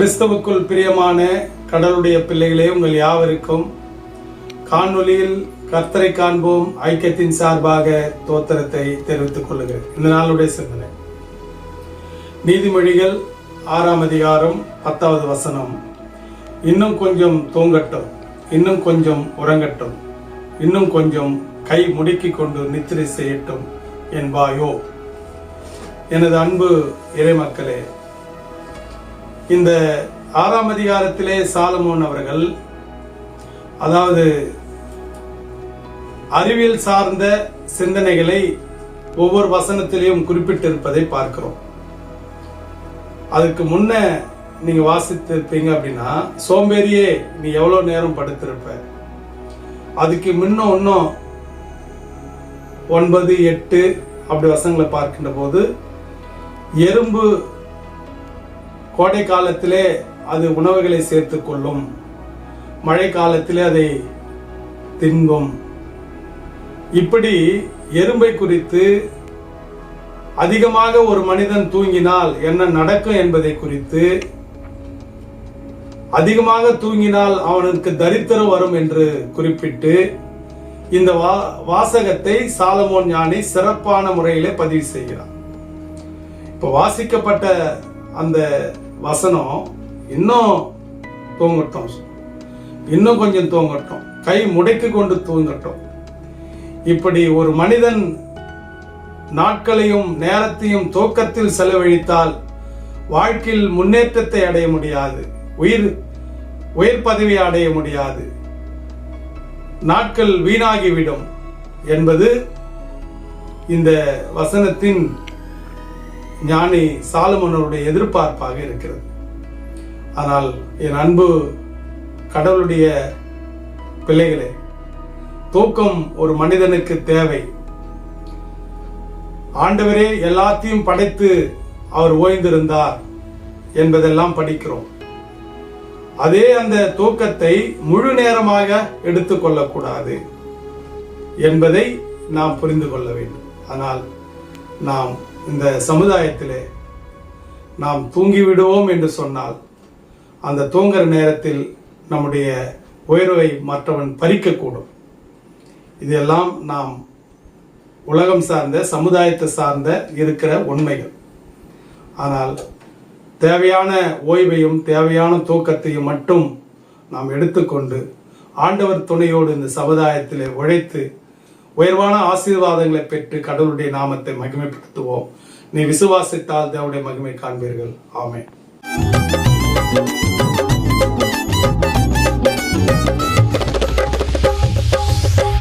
கிறிஸ்தவுக்குள் பிரியமான கடலுடைய பிள்ளைகளே உங்கள் யாவருக்கும் காணொலியில் கர்த்தரை காண்போம். ஐக்கியத்தின் சார்பாக தோத்திரத்தை தெரிவித்துக் கொள்ளுகிறேன் இந்த நாளுடைய சிந்தனை. நீதிமொழிகள் ஆறாம் அதிகாரம் பத்தாவது வசனம். இன்னும் கொஞ்சம் தூங்கட்டும் இன்னும் கொஞ்சம் உறங்கட்டும் இன்னும் கொஞ்சம் கை முடுக்கி கொண்டு நித்திரை செய்யட்டும் என்பாயோ. எனது அன்பு இறைமக்களே இந்த ஆறாம் அதிகாரத்திலே சாலமோன் அவர்கள் அதாவது அறிவியல் சார்ந்த சிந்தனைகளை ஒவ்வொரு வசனத்திலையும் குறிப்பிட்டிருப்பதை பார்க்கிறோம். அதுக்கு முன்ன நீங்க வாசித்திருப்பீங்க அப்படின்னா சோம்பேறியே நீ எவ்வளவு நேரம் படுத்திருப்ப? அதுக்கு முன்ன இன்னும் ஒன்பது எட்டு அப்படி வசனங்களை பார்க்கின்ற போது எறும்பு கோடை காலத்திலே அது உணவுகளை சேர்த்துக் கொள்ளும் மழை காலத்திலே அதை தின்கும். இப்படி எறும்பை குறித்து அதிகமாக ஒரு மனிதன் தூங்கினால் என்ன நடக்கும் என்பதை குறித்து அதிகமாக தூங்கினால் அவனுக்கு தரித்திரம் வரும் என்று குறிப்பிட்டு இந்த வா- வாசகத்தை சாலமோன் ஞானி சிறப்பான முறையிலே பதிவு செய்கிறார். இப்போ வாசிக்கப்பட்ட அந்த வசனம் இன்னும் தூங்கட்டும். இன்னும் கொஞ்சம் தூங்கட்டும். கை முடைக்கு கொண்டு தூங்கட்டும். இப்படி ஒரு மனிதன் நாட்களையும் நேரத்தையும் தூக்கத்தில் செலவழித்தால் வாழ்க்கையில் முன்னேற்றத்தை அடைய முடியாது. உயிர் உயர் பதவியை அடைய முடியாது. நாட்கள் வீணாகிவிடும் என்பது இந்த வசனத்தின் ஞானி சாலுமனருடைய எதிர்பார்ப்பாக இருக்கிறது. ஆனால் என் அன்பு கடவுளுடைய பிள்ளைகளே தூக்கம் ஒரு மனிதனுக்கு தேவை. ஆண்டவரே எல்லாத்தையும் படைத்து அவர் ஓய்ந்திருந்தார் என்பதெல்லாம் படிக்கிறோம். அதே அந்த தூக்கத்தை முழு நேரமாக எடுத்துக்கொள்ளக்கூடாது என்பதை நாம் புரிந்து கொள்ள வேண்டும். ஆனால் நாம் இந்த சமுதாயத்திலே நாம் தூங்கிவிடுவோம் என்று சொன்னால் அந்த தூங்குற நேரத்தில் நம்முடைய உயர்வை மற்றவன் பறிக்கக்கூடும். இதெல்லாம் நாம் உலகம் சார்ந்த சமுதாயத்தை சார்ந்த இருக்கிற உண்மைகள். ஆனால் தேவையான ஓய்வையும் தேவையான தூக்கத்தையும் மட்டும் நாம் எடுத்துக்கொண்டு ஆண்டவர் துணையோடு இந்த சமுதாயத்தில் உழைத்து உயர்வான ஆசீர்வாதங்களை பெற்று கடவுளுடைய நாமத்தை மகிமைப்படுத்துவோம். நீ விசுவாசித்தால் தேவனுடைய மகிமை காண்பீர்கள். ஆமே